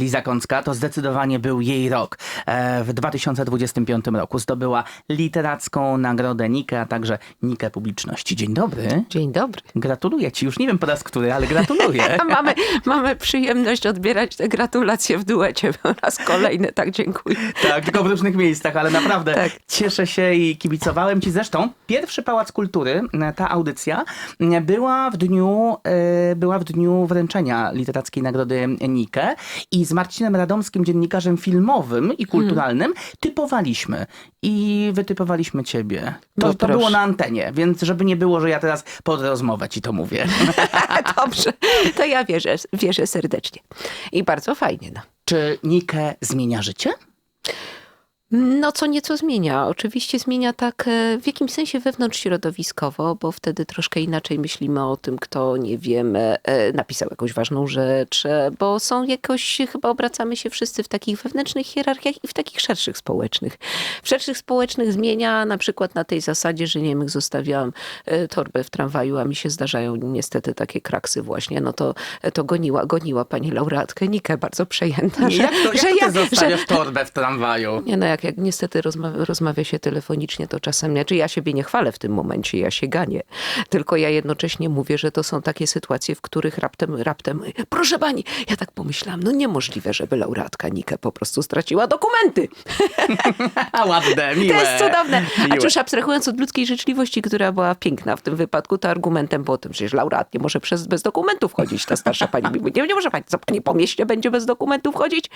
Liza Kącka to zdecydowanie był jej rok. E, W 2025 roku zdobyła literacką nagrodę Nikę, a także Nikę Publiczności. Dzień dobry. Dzień dobry. Gratuluję ci. Już nie wiem po raz który, ale gratuluję. Mamy, mamy przyjemność odbierać te gratulacje w duecie po raz kolejny, tak dziękuję. Tak, tylko w różnych miejscach, ale naprawdę Tak. cieszę się i kibicowałem ci. Zresztą pierwszy Pałac Kultury, e, ta audycja, e, była w dniu, była w dniu wręczenia Literackiej Nagrody Nikę i z Marcinem Radomskim, dziennikarzem filmowym i kulturalnym, typowaliśmy i wytypowaliśmy ciebie. To, No to było na antenie, więc żeby nie było, że ja teraz pod rozmowę ci to mówię. Dobrze, to ja wierzę, wierzę serdecznie. I bardzo fajnie. No. Czy Nikę zmienia życie? No, co nieco zmienia. Oczywiście zmienia tak e, w jakimś sensie wewnątrzśrodowiskowo, bo wtedy troszkę inaczej myślimy o tym, kto, nie wiem, e, e, napisał jakąś ważną rzecz, bo są jakoś, chyba obracamy się wszyscy w takich wewnętrznych hierarchiach i w takich szerszych społecznych. W szerszych społecznych zmienia na przykład na tej zasadzie, że nie wiem, zostawiałam torbę w tramwaju, a mi się zdarzają niestety takie kraksy właśnie, no to, to goniła, goniła pani laureatkę Nikę, bardzo przejęta, Nie, że, jak to, jak że to ja, ty że, zostawiasz torbę w tramwaju? nie no, jak, jak niestety rozmawia, rozmawia się telefonicznie, to czasem, znaczy ja siebie nie chwalę w tym momencie, ja się ganię. Tylko ja jednocześnie mówię, że to są takie sytuacje, w których raptem, raptem, proszę pani, ja tak pomyślałam, no niemożliwe, żeby laureatka Nikę po prostu straciła dokumenty. Ładne, miłe. To jest cudowne. A Miłe. czyż abstrahując od ludzkiej życzliwości, która była piękna w tym wypadku, to argumentem było tym, że przecież laureat nie może przez, bez dokumentów chodzić. Ta starsza pani mi mówi, nie, nie może pani, co pani po mieście będzie bez dokumentów chodzić?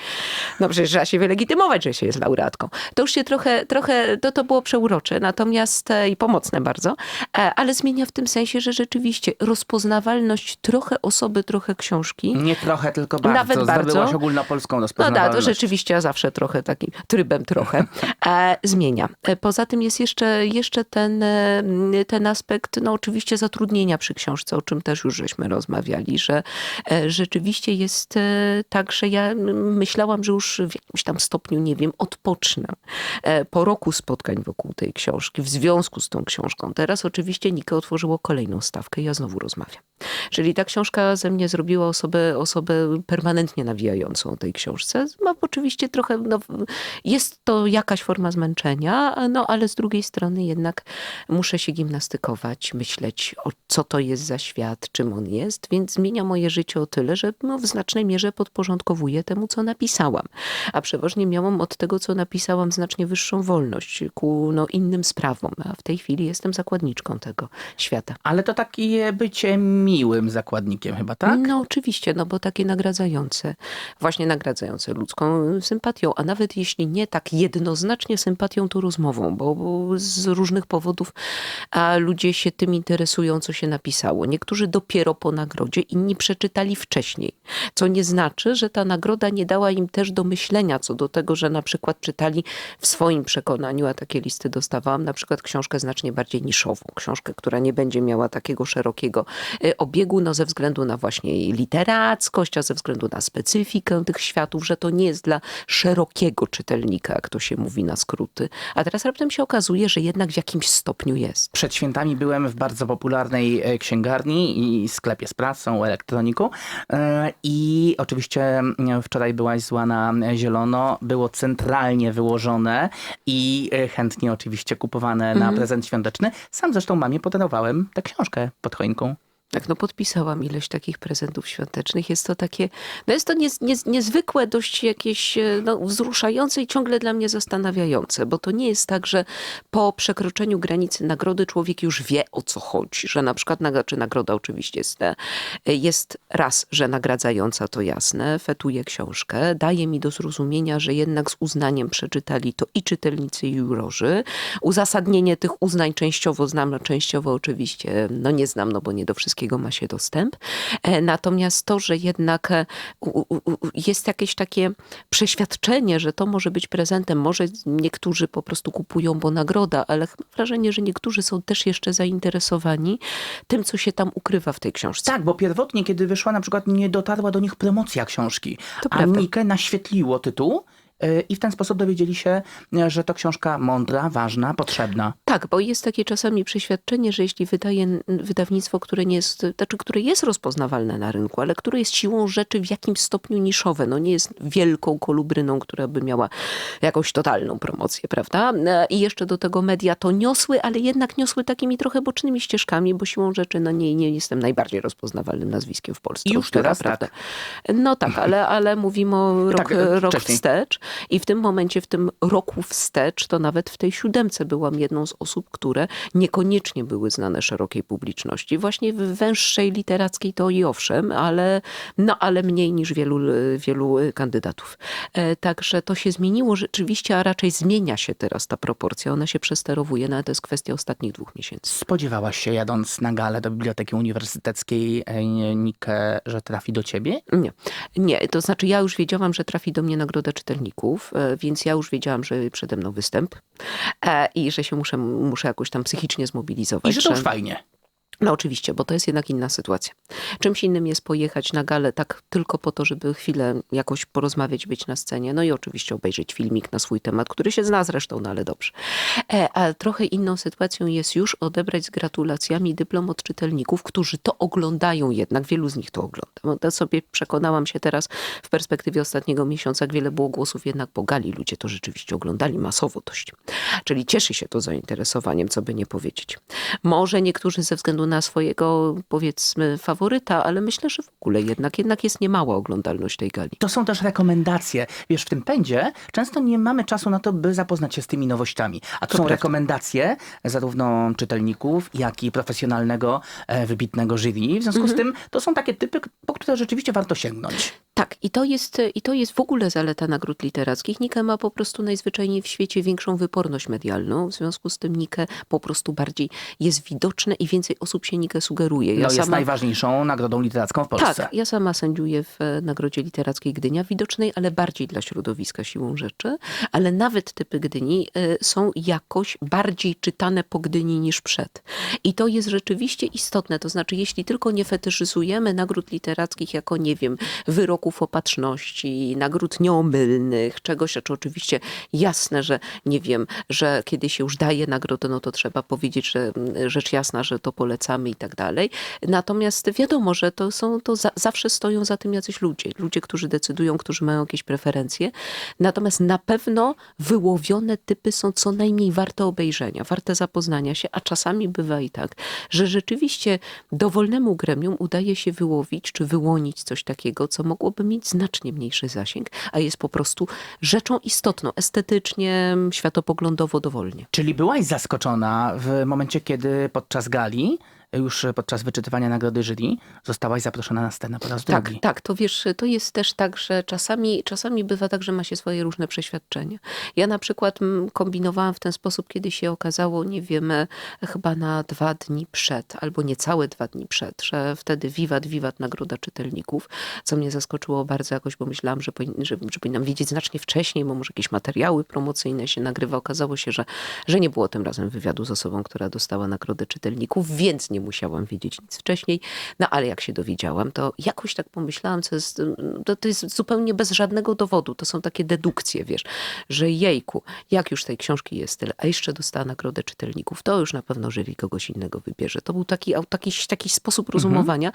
No przecież trzeba się wylegitymować, że się jest laureatką. To już się trochę, trochę to, to było przeurocze, natomiast e, i pomocne bardzo, e, ale zmienia w tym sensie, że rzeczywiście rozpoznawalność trochę osoby, trochę książki, Nie trochę, tylko bardzo. Nawet bardzo. Zdobyłaś ogólnopolską no da, rozpoznawalność. to rzeczywiście ja zawsze trochę takim trybem trochę e, zmienia. Poza tym jest jeszcze, jeszcze ten, ten aspekt, no oczywiście zatrudnienia przy książce, o czym też już żeśmy rozmawiali, że rzeczywiście jest tak, że ja myślałam, że już w jakimś tam stopniu, nie wiem, odpocznę e, po roku spotkań wokół tej książki, w związku z tą książką. Teraz oczywiście Nike otworzyło kolejną stawkę ja znowu rozmawiam. Czyli ta książka ze mnie zrobiła osobę, osobę permanentnie nawijającą tej książce. Ma oczywiście trochę, no, jest to jakaś forma zmęczenia, no ale z drugiej strony jednak muszę się gimnastykować, myśleć o co to jest za świat, czym on jest, więc zmienia moje życie o tyle, że no, w znacznej mierze podporządkowuję temu, co napisałam. A przeważnie miałam od tego, co napisałam, znacznie wyższą wolność ku no, innym sprawom, a w tej chwili jestem zakładniczką tego świata. Ale to takie bycie miłym zakładnikiem chyba, tak? No oczywiście, no bo takie nagradzające, właśnie nagradzające ludzką sympatią, a nawet jeśli nie tak jednoznacznie sympatią, to rozmową, bo, bo z różnych powodów a ludzie się tym interesują, co się napisało. Niektórzy dopiero po nagrodzie, inni przeczytali wcześniej, co nie znaczy, że ta nagroda nie dała im też do myślenia co do tego, że na przykład czytali w swoim przekonaniu, a takie listy dostawałam, na przykład książkę znacznie bardziej niszową, książkę, która nie będzie miała takiego szerokiego e, obiegu, no ze względu na właśnie literackość, a ze względu na specyfikę tych światów, że to nie jest dla szerokiego czytelnika, jak to się mówi na skróty. A teraz raptem się okazuje, że jednak w jakimś stopniu jest. Przed świętami byłem w bardzo popularnej e, księgarni i sklepie z prasą, elektroniką e, i oczywiście mm, wczoraj byłaś zła na zielono. Było centralnie wyłożone i e, chętnie oczywiście kupowane na prezent świąteczny. Sam zresztą mamie podarowałem tę książkę pod choinką. Tak, no podpisałam ileś takich prezentów świątecznych. Jest to takie, no jest to niez, niez, niezwykłe, dość jakieś e, no, wzruszające i ciągle dla mnie zastanawiające, bo to nie jest tak, że po przekroczeniu granicy nagrody człowiek już wie o co chodzi, że na przykład, czy nagroda oczywiście jest, e, jest raz, że nagradzająca, to jasne, fetuje książkę, daje mi do zrozumienia, że jednak z uznaniem przeczytali to i czytelnicy, i jurorzy. Uzasadnienie tych uznań częściowo znam, a częściowo oczywiście no nie znam, no bo nie do wszystkiego ma się dostęp. E, Natomiast to, że jednak e, jest jakieś takie przeświadczenie, że to może być prezentem, może niektórzy po prostu kupują, bo nagroda, ale mam wrażenie, że niektórzy są też jeszcze zainteresowani tym, co się tam ukrywa w tej książce. Tak, bo pierwotnie, kiedy wyszła na przykład, nie dotarła do nich promocja książki. To a prawda. Nikę naświetliło tytuł i w ten sposób dowiedzieli się, y, że to książka mądra, ważna, potrzebna. Tak, bo jest takie czasami przeświadczenie, że jeśli wydaje wydawnictwo, które nie jest, znaczy, które jest rozpoznawalne na rynku, ale które jest siłą rzeczy w jakimś stopniu niszowe, no nie jest wielką kolubryną, która by miała jakąś totalną promocję, prawda? E, I jeszcze do tego media to niosły, ale jednak niosły takimi trochę bocznymi ścieżkami, bo siłą rzeczy no nie, nie jestem najbardziej rozpoznawalnym nazwiskiem w Polsce. I już która, teraz prawda? No tak, ale, ale mówimy o rok, Tak, rok wstecz i w tym momencie, w tym roku wstecz, to nawet w tej siódemce byłam jedną z osób, które niekoniecznie były znane szerokiej publiczności. Właśnie w węższej literackiej to i owszem, ale, no, ale mniej niż wielu, wielu kandydatów. E, Także to się zmieniło rzeczywiście, a raczej zmienia się teraz ta proporcja. Ona się przesterowuje, no ale to jest kwestia ostatnich dwóch miesięcy. Spodziewałaś się, jadąc na galę do Biblioteki Uniwersyteckiej, e, Nikę, że trafi do ciebie? Nie, nie, to znaczy ja już wiedziałam, że trafi do mnie nagroda czytelników, e, więc ja już wiedziałam, że przede mną występ e, i że się muszę, muszę jakoś tam psychicznie zmobilizować. I że to już fajnie. No oczywiście, bo to jest jednak inna sytuacja. Czymś innym jest pojechać na galę tak tylko po to, żeby chwilę jakoś porozmawiać, być na scenie, no i oczywiście obejrzeć filmik na swój temat, który się zna zresztą, no ale dobrze. E, a trochę inną sytuacją jest już odebrać z gratulacjami dyplom od czytelników, którzy to oglądają jednak, wielu z nich to ogląda. No, to sobie przekonałam się teraz w perspektywie ostatniego miesiąca, wiele było głosów jednak po gali. Ludzie to rzeczywiście oglądali masowo dość. Czyli cieszy się to zainteresowaniem, co by nie powiedzieć. Może niektórzy ze względu na swojego, powiedzmy, faworyta, ale myślę, że w ogóle jednak, jednak jest niemała oglądalność tej gali. To są też rekomendacje. Wiesz, w tym pędzie często nie mamy czasu na to, by zapoznać się z tymi nowościami. A to, To są prawda. rekomendacje zarówno czytelników, jak i profesjonalnego, e, wybitnego jury. W związku Mhm. z tym to są takie typy, po które rzeczywiście warto sięgnąć. Tak, i to, jest, i to jest w ogóle zaleta nagród literackich. Nike ma po prostu najzwyczajniej w świecie większą wyporność medialną. W związku z tym Nike po prostu bardziej jest widoczne i więcej osób się Nike sugeruje. No, jest najważniejszą nagrodą literacką w Polsce. Tak, ja sama sędziuję w e, Nagrodzie Literackiej Gdynia, widocznej, ale bardziej dla środowiska siłą rzeczy. Ale nawet typy Gdyni e, są jakoś bardziej czytane po Gdyni niż przed. I to jest rzeczywiście istotne. To znaczy, jeśli tylko nie fetyszyzujemy nagród literackich jako, nie wiem, wyroków opatrzności, nagród nieomylnych, czegoś, znaczy oczywiście jasne, że nie wiem, że kiedy się już daje nagrodę, no to trzeba powiedzieć, że mm, rzecz jasna, że to polecamy i tak dalej. Natomiast wiadomo, że to są, to za, zawsze stoją za tym jacyś ludzie. Ludzie, którzy decydują, którzy mają jakieś preferencje. Natomiast na pewno wyłowione typy są co najmniej warte obejrzenia, warte zapoznania się, a czasami bywa i tak, że rzeczywiście dowolnemu gremium udaje się wyłowić czy wyłonić coś takiego, co mogłoby mieć znacznie mniejszy zasięg, a jest po prostu rzeczą istotną, estetycznie, światopoglądowo dowolnie. Czyli byłaś zaskoczona w momencie, kiedy podczas gali, już podczas wyczytywania nagrody jury, zostałaś zaproszona na scenę po raz Tak, drugi. tak, to wiesz, to jest też tak, że czasami, czasami bywa tak, że ma się swoje różne przeświadczenia. Ja na przykład mm, kombinowałam w ten sposób, kiedy się okazało, nie wiem, e, chyba na dwa dni przed, albo niecałe dwa dni przed, że wtedy wiwat, wiwat Nagroda Czytelników, co mnie zaskoczyło bardzo jakoś, bo myślałam, że, powin, że, że powinnam wiedzieć znacznie wcześniej, bo może jakieś materiały promocyjne się nagrywa. Okazało się, że, że nie było tym razem wywiadu z osobą, która dostała Nagrodę Czytelników, więc nie musiałam wiedzieć nic wcześniej. No ale jak się dowiedziałam, to jakoś tak pomyślałam, co jest, to, to jest zupełnie bez żadnego dowodu. To są takie dedukcje, wiesz, że jejku, jak już tej książki jest tyle, a jeszcze dostała nagrodę czytelników, to już na pewno jury kogoś innego wybierze. To był taki, taki, taki sposób rozumowania,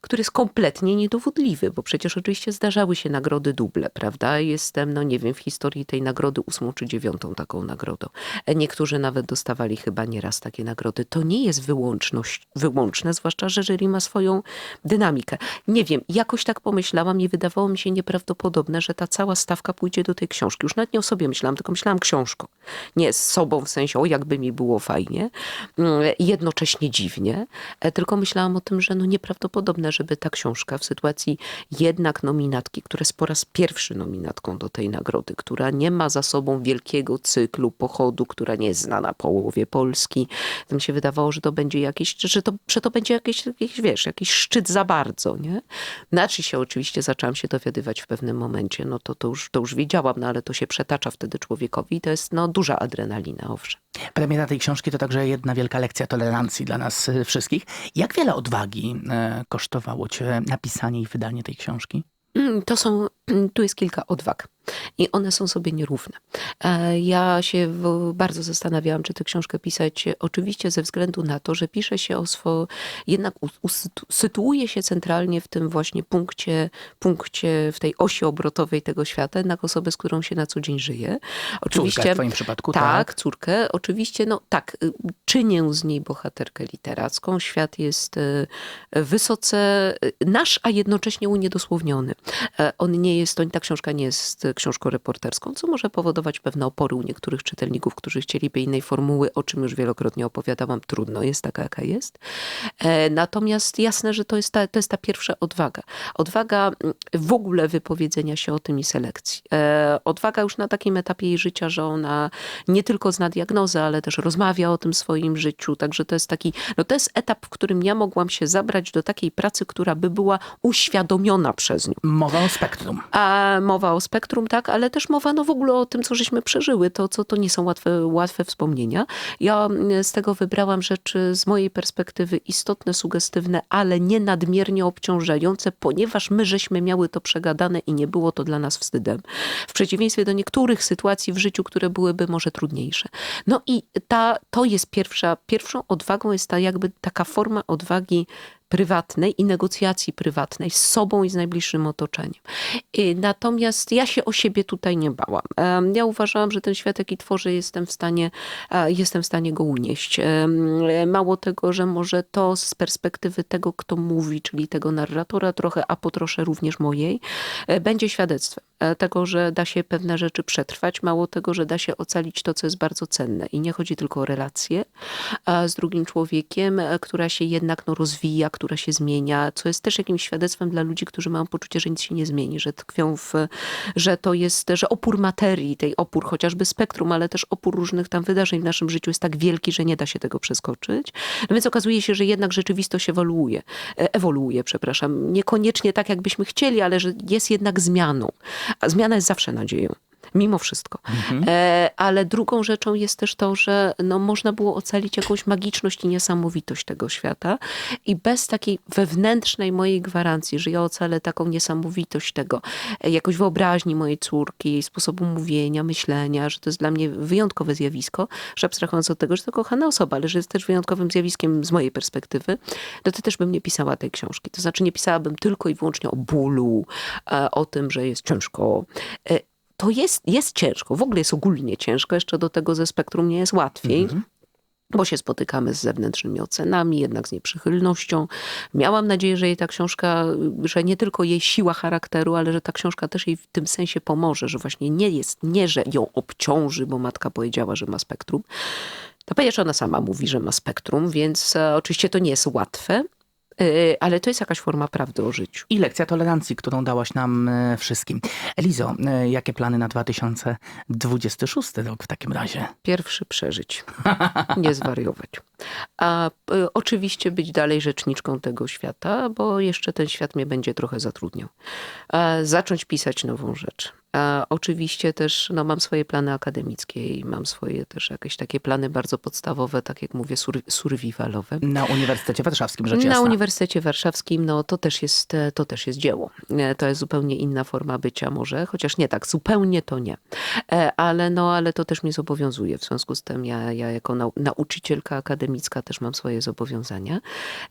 który jest kompletnie niedowodliwy, bo przecież oczywiście zdarzały się nagrody duble, prawda? Jestem, no nie wiem, w historii tej nagrody ósmą czy dziewiątą taką nagrodą. E, Niektórzy nawet dostawali chyba nieraz takie nagrody. To nie jest wyłączność, wyłączne, zwłaszcza, że jury ma swoją dynamikę. Nie wiem, jakoś tak pomyślałam i wydawało mi się nieprawdopodobne, że ta cała stawka pójdzie do tej książki. Już nawet nie o sobie myślałam, tylko myślałam książką. Nie z sobą, w sensie, o jakby mi było fajnie, mm, jednocześnie dziwnie, e, tylko myślałam o tym, że no nieprawdopodobne, żeby ta książka w sytuacji jednak nominatki, która jest po raz pierwszy nominatką do tej nagrody, która nie ma za sobą wielkiego cyklu pochodu, która nie jest znana połowie Polski, mi się wydawało, że to będzie jakiś, że to, że to będzie jakiś, jakiś, wiesz, jakiś szczyt za bardzo, nie? Znaczy się oczywiście zaczęłam się dowiadywać w pewnym momencie, no to, to, już, to już wiedziałam, no ale to się przetacza wtedy człowiekowi i to jest no duża adrenalina, owszem. Premiera tej książki to także jedna wielka lekcja tolerancji dla nas y, wszystkich. Jak wiele odwagi e, kosztowało cię napisanie i wydanie tej książki? Mm, To są, tu jest kilka odwag. I one są sobie nierówne. E, Ja się bardzo zastanawiałam, czy tę książkę pisać, e, oczywiście ze względu na to, że pisze się o swo... jednak sytuuje się centralnie w tym właśnie punkcie, punkcie, w tej osi obrotowej tego świata, jednak osobę, z którą się na co dzień żyje. Córkę w twoim przypadku, tak, tak? córkę. Oczywiście, no tak, czynię z niej bohaterkę literacką. Świat jest y, wysoce y, nasz, a jednocześnie uniedosłowniony. E, On nie jest, to, ta książka nie jest książką reporterską, co może powodować pewne opory u niektórych czytelników, którzy chcieliby innej formuły, o czym już wielokrotnie opowiadałam. Trudno jest taka, jaka jest. E, Natomiast jasne, że to jest ta, to jest ta pierwsza odwaga. Odwaga mm, w ogóle wypowiedzenia się o tym i selekcji. E, Odwaga już na takim etapie jej życia, że ona nie tylko zna diagnozę, ale też rozmawia o tym swoim życiu. Także to jest taki, no to jest etap, w którym ja mogłam się zabrać do takiej pracy, która by była uświadomiona przez nią. Mowa o spektrum. A mowa o spektrum, tak, ale też mowa no w ogóle o tym, co żeśmy przeżyły. To, co to nie są łatwe, łatwe wspomnienia. Ja mm, z tego wybrałam rzeczy z mojej perspektywy istotne, sugestywne, ale nie nadmiernie obciążające, ponieważ my żeśmy miały to przegadane i nie było to dla nas wstydem. W przeciwieństwie do niektórych sytuacji w życiu, które byłyby może trudniejsze. No i ta, to jest pierwsza, pierwszą odwagą jest ta jakby taka forma odwagi prywatnej i negocjacji prywatnej z sobą i z najbliższym otoczeniem. I Natomiast ja się o siebie tutaj nie bałam. Ja uważałam, że ten świat, jaki tworzę, jestem w stanie, e, jestem w stanie go unieść. Em, Mało tego, że może to z perspektywy tego, kto mówi, czyli tego narratora trochę, a po trosze również mojej, e, będzie świadectwem e, tego, że da się pewne rzeczy przetrwać. Mało tego, że da się ocalić to, co jest bardzo cenne. I nie chodzi tylko o relacje e, z drugim człowiekiem, e, która się jednak no, rozwija, która się zmienia, co jest też jakimś świadectwem dla ludzi, którzy mają poczucie, że nic się nie zmieni, że tkwią w, że to jest, że opór materii, tej opór chociażby spektrum, ale też opór różnych tam wydarzeń w naszym życiu jest tak wielki, że nie da się tego przeskoczyć. No więc okazuje się, że jednak rzeczywistość ewoluuje, e, ewoluuje, przepraszam, niekoniecznie tak, jakbyśmy chcieli, ale że jest jednak zmianą. A zmiana jest zawsze nadzieją. Mimo wszystko. E, ale drugą rzeczą jest też to, że no, można było ocalić jakąś magiczność i niesamowitość tego świata i bez takiej wewnętrznej mojej gwarancji, że ja ocalę taką niesamowitość tego, e, jakoś wyobraźni mojej córki, jej sposobu mówienia, myślenia, że to jest dla mnie wyjątkowe zjawisko, że abstrahując od tego, że to kochana osoba, ale że jest też wyjątkowym zjawiskiem z mojej perspektywy, no to też bym nie pisała tej książki. To znaczy nie pisałabym tylko i wyłącznie o bólu, e, o tym, że jest ciężko. To jest, jest ciężko, w ogóle jest ogólnie ciężko, jeszcze do tego ze spektrum nie jest łatwiej. Bo się spotykamy z zewnętrznymi ocenami, jednak z nieprzychylnością. Miałam nadzieję, że jej ta książka, że nie tylko jej siła charakteru, ale że ta książka też jej w tym sensie pomoże, że właśnie nie jest, nie, że ją obciąży, bo matka powiedziała, że ma spektrum. To ponieważ ona sama mówi, że ma spektrum, więc e, oczywiście to nie jest łatwe, ale to jest jakaś forma prawdy o życiu. I lekcja tolerancji, którą dałaś nam e, wszystkim. Elizo, e, jakie plany na 2026 rok w takim razie? Pierwszy przeżyć, nie zwariować. A y, oczywiście być dalej rzeczniczką tego świata, bo jeszcze ten świat mnie będzie trochę zatrudniał. A zacząć pisać nową rzecz. A oczywiście też no, mam swoje plany akademickie i mam swoje też jakieś takie plany bardzo podstawowe, tak jak mówię, sur survivalowe. Na Uniwersytecie Warszawskim, rzecz Na jasna. Uniwersytecie Warszawskim no, to, też jest, e, to też jest dzieło. E, To jest zupełnie inna forma bycia może, chociaż nie tak, zupełnie to nie. E, Ale, no, ale to też mnie zobowiązuje. W związku z tym ja, ja jako nau nauczycielka akademicka też mam swoje zobowiązania.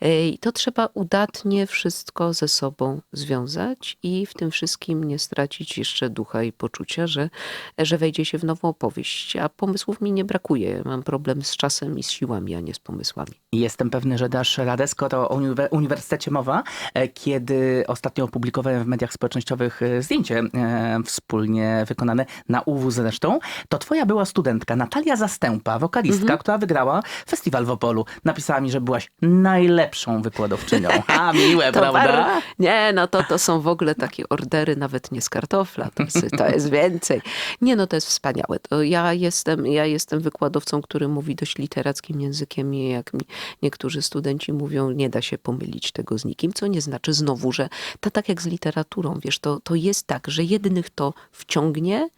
I to trzeba udatnie wszystko ze sobą związać i w tym wszystkim nie stracić jeszcze ducha i poczucia, że, że wejdzie się w nową opowieść. A pomysłów mi nie brakuje. Mam problem z czasem i z siłami, a nie z pomysłami. Jestem pewny, że dasz radę, skoro o uniwe- Uniwersytecie mowa, e, kiedy ostatnio opublikowałem w mediach społecznościowych e, zdjęcie e, wspólnie wykonane na UW zresztą, to twoja była studentka Natalia Zastępa, wokalistka, Mhm. która wygrała festiwal w Opolu. Napisała mi, że byłaś najlepszą wykładowczynią. A, miłe, prawda? bar- Nie, no to, to są w ogóle takie ordery, nawet nie z kartofla, to jest, to jest więcej. Nie, no to jest wspaniałe. To ja, jestem, ja jestem wykładowcą, który mówi dość literackim językiem i jak mi niektórzy studenci mówią, nie da się pomylić tego z nikim, co nie znaczy znowu, że to tak jak z literaturą, wiesz, to, to jest tak, że jednych to wciągnie,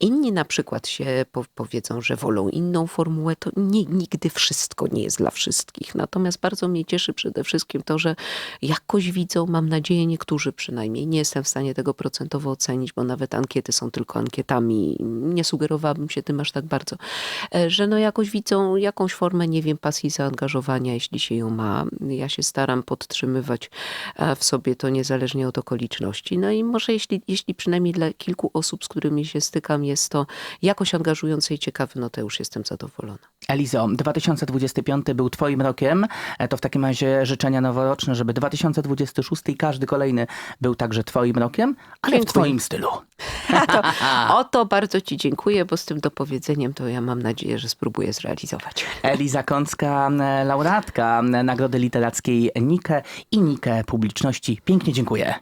inni na przykład się po, powiedzą, że wolą inną formułę, to nie, nigdy wszystko nie jest dla wszystkich. Natomiast bardzo mnie cieszy przede wszystkim to, że jakoś widzą, mam nadzieję, niektórzy przynajmniej, nie jestem w stanie tego procentowo ocenić, bo nawet ankiety są tylko ankietami, nie sugerowałabym się tym aż tak bardzo, e, że no jakoś widzą jakąś formę, nie wiem, pasji zaangażowania, jeśli się ją ma. Ja się staram podtrzymywać e, w sobie to niezależnie od okoliczności. No i może jeśli, jeśli przynajmniej dla kilku osób, z którymi się stykam, jest to jakoś angażujące i ciekawe, no to już jestem zadowolona. Elizo, 2025 był twoim rokiem, E, to w takim razie życzenia noworoczne, żeby 2026 i każdy kolejny był także twoim rokiem, ale Dziękuję. w twoim stylu. To, o to bardzo Ci dziękuję, bo z tym dopowiedzeniem to ja mam nadzieję, że spróbuję zrealizować. Eliza Kącka, e, laureatka Nagrody Literackiej Nike i Nike Publiczności. Pięknie dziękuję.